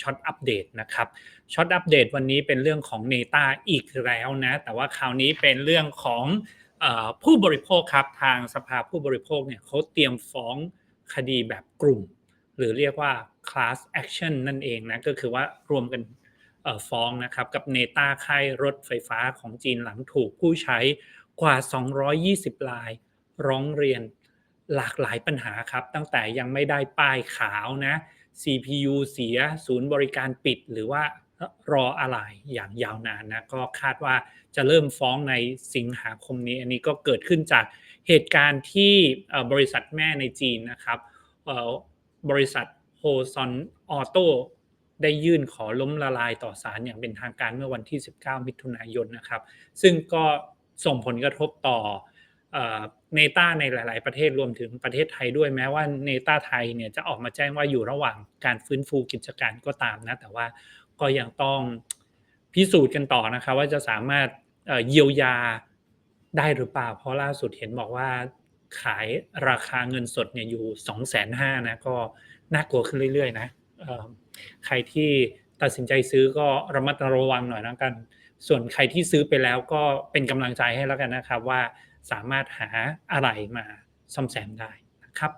ช็อตอัปเดตนะครับช็อตอัปเดตวันนี้เป็นเรื่องของเนต้าอีกแล้วนะแต่ว่าคราวนี้เป็นเรื่องของผู้บริโภคครับทางสภาผู้บริโภคเนี่ยเขาเตรียมฟ้องคดีแบบกลุ่ม หรือเรียกว่า class action นั่นเองนะก็คือว่ารวมกันฟ้องนะครับกับเนต้าค่ายรถไฟฟ้าของจีนหลังถูกผู้ใช้กว่า 220 รายร้องเรียนหลากหลายปัญหาครับ ตั้งแต่ยังไม่ได้ป้ายขาวนะ CPU เสียศูนย์บริการปิดหรือว่ารออะไรอย่างยาวนานนะก็คาดว่าจะเริ่มฟ้องในสิงหาคมนี้ อันนี้ก็เกิดขึ้นจากเหตุการณ์ที่บริษัทแม่ในจีนนะครับบริษัทโฮซอนออโต้ได้ยื่นขอล้มละลายต่อศาลอย่างเป็นทางการเมื่อวันที่ 19 มิถุนายนนะครับ ซึ่งก็ส่งผลกระทบต่อ เนต้าในหลาย ๆ ประเทศรวมถึงประเทศไทยด้วยแม้ว่าเนต้าไทยเนี่ยจะออกมาแจ้งว่าอยู่ระหว่างการฟื้นฟูกิจการก็ตามนะ แต่ว่าก็ยังต้องพิสูจน์กันต่อนะครับว่าจะสามารถเยียวยาได้หรือเปล่า เพราะล่าสุดเห็นบอกว่าขายราคาเงินสดเนี่ยอยู่สองแสนห้านะก็น่ากลัวขึ้นเรื่อย ๆ นะใครที่ตัดสินใจซื้อก็ระมัดระวังหน่อยนะกัน ส่วนใครที่ซื้อไปแล้วก็เป็นกำลังใจให้แล้วกันนะครับว่า สามารถหาอะไรมาซ่อมแซมได้นะครับ